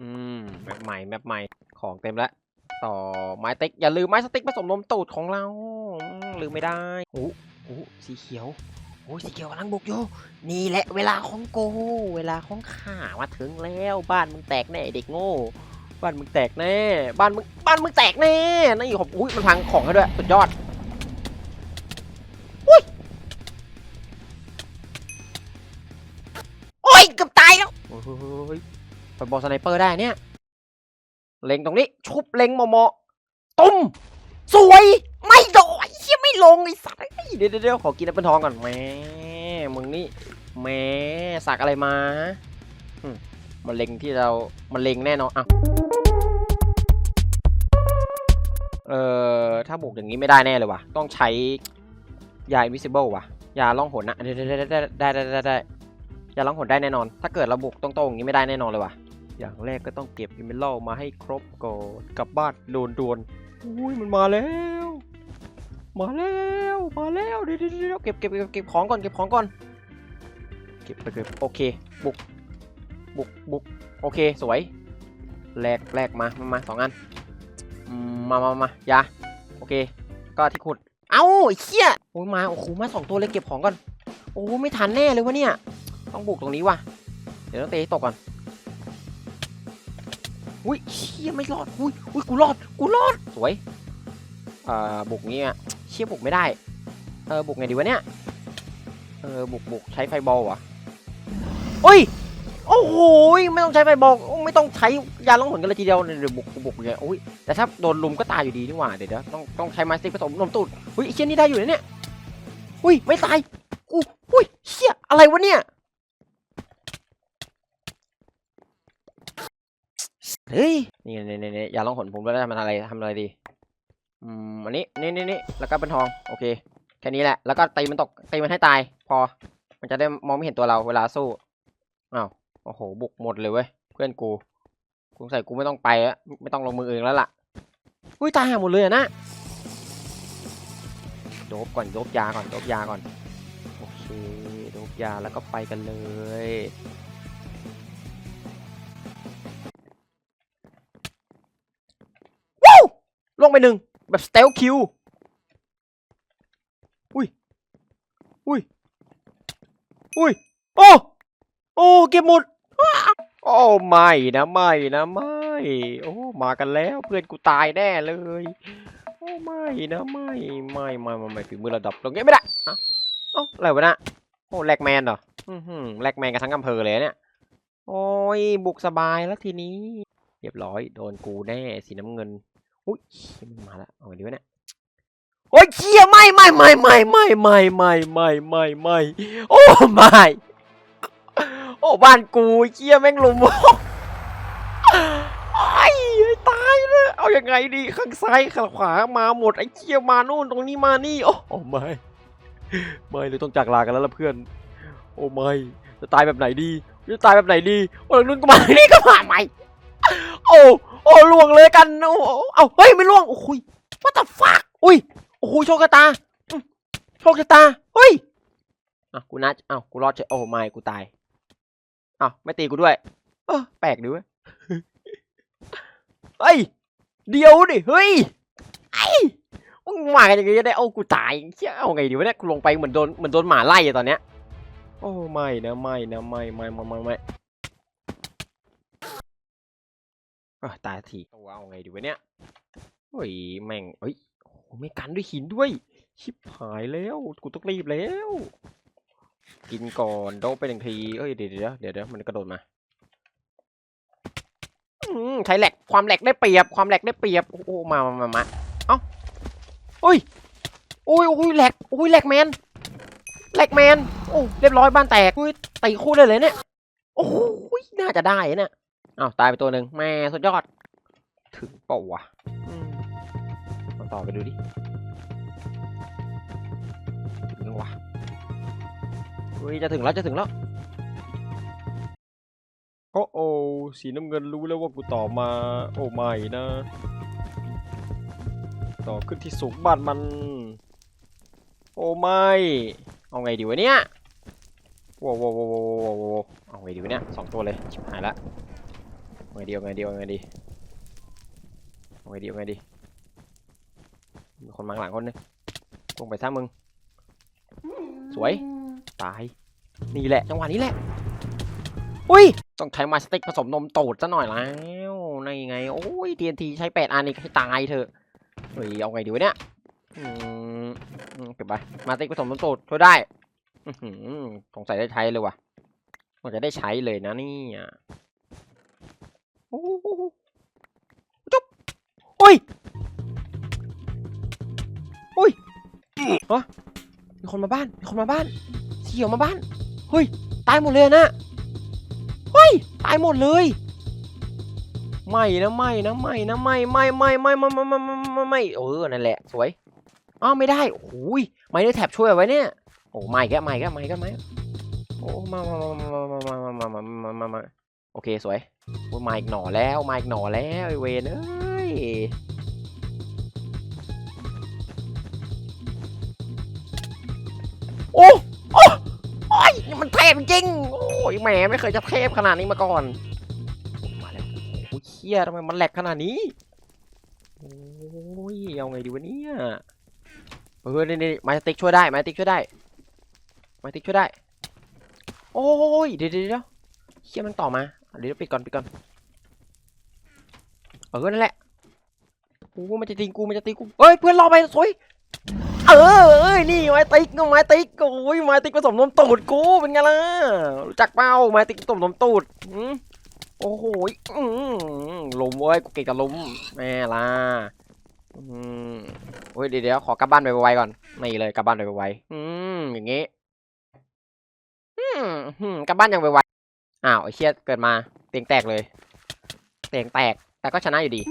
อืมแมปใหม่แมปใหม่ของเต็มแล้วต่อไม้ติ๊กอย่าลืมไม้สติ๊กผสมนมตูดของเราอืมลืมไม่ได้โอ้โอ้สีเขียวโอ้ยสีเขียวกำลังบุกอยู่นี่แหละเวลาของโก เวลาของข้ามาถึงแล้วบ้านมึงแตกแน่เด็กโง่ บ้านมึงแตกแน่ บ้านมึงบ้านมึงแตกแน่นี่ผมอุ้ยมันพังของให้ด้วยสุดยอด ไปบอลสไนเปอร์ได้เนี่ย เล็งตรงนี้ ชุบเล็งเหมาะๆตุ้ม สวย ไม่โดนไอ้เชี่ยไม่ลงไอ้สัตว์เดี๋ยวเดี๋ยวขอกินแอปเปิลทองก่อนแหม่มึงนี่แหม่สักอะไรมาอืมมันเล็งที่เรา มันเล็งแน่นอนอะเอ่อ ถ้าบุกอย่างนี้ไม่ได้แน่เลยว่ะ ต้องใช้ยา invisible ว่ะ ยาล่องหนนะเดี๋ยวเดี๋ยวเดี๋ยวได้ได้ได้ได้ได้ยาล่องหนได้แน่นอน ถ้าเกิดเราบุกตรงๆอย่างนี้ไม่ได้แน่นอนเลยว่ะ อย่างแรกก็ต้องเก็บอิมเมลมาให้ครบก่อนกลับบ้านโดนดวนอุ้ยมันมาแล้ว มาแล้วมาแล้วเดี๋ยวเดี๋ยวเก็บเก็บเก็บเก็บของก่อนเก็บของก่อน เก็บไปเก็บโอเคบุกบุกบุกโอเคสวยแลกแลกมามามาสองอันมามามายาโอเค ก็ที่ขุด เอ้าไอ้เหี้ยโอ้ยมาโอ้โหมาสองตัวเลยเก็บของก่อนโอ้ไม่ทันแน่เลยวะเนี่ย ต้องบุกตรงนี้ว่ะเดี๋ยวต้องเตะตกก่อน อุ้ยเชี่ยไม่รอดอุ้ยอุ้ยกูรอดกูรอดสวยเอ่อบุกนี้อะเชี่ยบุกไม่ได้เออบุกไงดีวะเนี่ยเออบุกบุกใช้ไฟบอลวะโอ้ยโอ้โหไม่ต้องใช้ไฟบอลไม่ต้องใช้ยาล่องหนกันเลยทีเดียวเดี๋ยวบุกบุกเนี่ยอุ้ยแต่ถ้าโดนลุมก็ตายอยู่ดีนี่หว่าเดี๋ยวเดี๋ยวต้องต้องใช้ไม้สติ๊กผสมนมตูดอุ้ยไอ้เชี่ยนี่ได้อยู่นะเนี่ยอุ้ยไม่ตายอู้อุ้ยเชี่ยอะไรวะเนี่ย เฮ้ย นี่นี่นี่นี่อย่าลองหนผมแล้วทำอะไรทำอะไรดี อืม อันนี้ นี่นี่นี่แล้วก็เป็นทอง โอเค แค่นี้แหละ แล้วก็ตีมันตก ตีมันให้ตาย พอ มันจะได้มองไม่เห็นตัวเราเวลาสู้ อ้าว โอ้โห บุกหมดเลยเว้ย เพื่อนกู กูใส่กูไม่ต้องไปอะไม่ต้องลงมือเองแล้วล่ะ อุ้ยตายหาหมดเลยอะนะโดบก่อนโดบยาก่อนโดบยาก่อน โอเค โดบยาแล้วก็ไปกันเลย หนึ่งแบบสเตลคิว อุ้ย อุ้ย อุ้ย โอ้ โอ้ เก็บหมด โอ้ไม่นะไม่นะไม่ โอ้ มากันแล้วเพื่อนกูตายแน่เลย โอ้ไม่นะไม่ไม่ไม่ไม่ไม่ฝีมือระดับลงเงี้ไม่ได้เอ้าเอ้าอะไรวะนะโอ้แลกแมนเหรออือหือแลกแมนกันทั้งอำเภอเลยเนี่ย โอ้ยบุกสบายแล้วทีนี้ เรียบร้อยโดนกูแน่สีน้ำเงิน อุ้ยมันมาแล้วเอาไงดีวะเนี่ยโอ้ยเชี่ยไม่ไม่ไม่ไม่ไม่ไม่ไม่ไม่ไม่ไม่โอ้ไม่โอ้บ้านกูเชี่ยแม่งลุมไอ้ตายเลยเอายังไงดีข้างซ้ายข้างขวามาหมดไอ้เชี่ยมานู่นตรงนี้มานี่โอ้โอ้ไม่ไม่เลยต้องจากลากันแล้วล่ะเพื่อน โอ้ไม่จะตายแบบไหนดีจะตายแบบไหนดีโอ้ยนู่นก็มานี่ก็มาใหม่โอ้ โอ้ล่วงเลยกันโอ้เอ้าเฮ้ยไม่ล่วงโอ้ย what the fuck อุ้ยโอ้โหโชคชะตาโชคชะตาเฮ้ยอะกูนัดอ้าวกูรอดเฉยโอ้ไม่กูตายอ้าวไม่ตีกูด้วย เออแปลกดีเว้ยเฮ้ยเดี๋ยวดิเฮ้ยไอ้มึงมากันยังไงจะได้เอากูตายเชี่ยเอาไงดีวะเนี่ยกูลงไปเหมือนโดนเหมือนโดนหมาไล่อะตอนเนี้ยโอ้ไม่นะไม่นะไม่ไม่ไม่ไม่ไม่ เออตายทีตัวเอาไงดีวะเนี่ยเฮ้ยแม่งเฮ้ยโอ้ไม่กันด้วยหินด้วย ชิบหายแล้วกูต้องรีบแล้ว กินก่อนโดบไปหนึ่งทีเอ้ยเดี๋ยวเดี๋ยวเดี๋ยวมันกระโดดมาอืมใช้แหลกความแหลกได้เปรียบความแหลกได้เปรียบโอ้มามามาเอ้าอุ้ยอุ้ยโอ้ยแหลกโอ้ยแหลกแมนแหลกแมนโอ้เรียบร้อยบ้านแตกอุ้ยตีคู่ได้เลยเนี่ยโอ้โหน่าจะได้เนี่ย อ้าวตายไปตัวหนึ่งแม่สุดยอด ถึงเปล่าวะอืมาต่อไปดูดิถึงยังวะเฮ้ยจะถึงแล้วจะถึงแล้วโอ้โอสีน้ำเงินรู้แล้วว่ากูต่อมา โอ้ไม่นะ ต่อขึ้นที่สูงบ้านมัน โอ้ไม่ เอาไงดีวะเนี่ยว้าวว้าวว้าวว้าวว้าวเอาไงดีวะเนี่ยสองตัวเลยชิบหายละ ไงดีเอาไงดีเอาไงดีเอาไงดีเอาไงดีมีคนมาข้างหลังคนนึงลงไปซะมึง สวย ตาย นี่แหละ จังหวะนี้แหละ อุ้ย ต้องใช้มาสติกผสมนมโตดซะหน่อยแล้วนี่ไง โอ้ย TNT ใช้แปดอันนี่ให้ตายเถอะ เฮ้ย เอาไงดีวะเนี่ยเก็บไป มาสติกผสมนมโตดช่วยได้อื้อหือสงสัยได้ใช้เลยว่ะมันจะได้ใช้เลยนะนี่อ้โห จุ๊บโอ้ยโอ้ยฮะมีคนมาบ้านมีคนมาบ้านสีเขียวมาบ้านเฮ้ยตายหมดเลยนะเฮ้ยตายหมดเลยไม่นะไม่นะไม่นะไม่ไม่ไม่ไม่ไม่ไม่ไม่ไม่ไม่ไม่เออนั่นแหละสวยอ้าวไม่ได้โอ้ยไม่ได้แท็บช่วยไว้เนี่ยโอ้ไม่แกไม่แกไม่แกไม่โอ้มามามามามามามามามา โอเคสวยมาอีกหน่อแล้วมาอีกหน่อแล้วไอเวนเอ้ยโอ้โอ้โอ้ยมันเทพจริงโอ้ยแหมไม่เคยจะเทพขนาดนี้มาก่อนมาแล้วโอ้ยเชี่ยทำไมมันแหลกขนาดนี้โอ้ยเอาไงดีวะเนี่ยเออนี่นี่ไม้ติ๊กช่วยได้ไม้ติ๊กช่วยได้ไมาติ๊กช่วยได้ โอ้ยเดี๋ยวเดี๋ยวเดี๋ยมันต่อมา เดี๋ยวปิดก่อนปิดก่อนเออนั่นแหละโอ้มันจะตีกูมันจะตีกูเฮ้ยเพื่อนรอไปสวยเออเอ้ยนี่ไม้ติ๊กไม้ติ๊กโอ้ยไม้ติ๊กผสมนมตูดกูเป็นไงล่ะรู้จักเปล่าไม้ติ๊กผสมนมตูดอืมโอ้โหยอืมลมเว้ยกูเก่งกับลมแม่ล่ะอืมโอ้ยเดี๋ยวเดี๋ยวขอกลับบ้านไปไวๆก่อนนี่เลยกลับบ้านไปไวๆอืมอย่างงี้อืมกลับบ้านยังไว อ้าวไอ้เชี่ยเกิดมาเตียงแตกเลย เตียงแตกแต่ก็ชนะอยู่ดี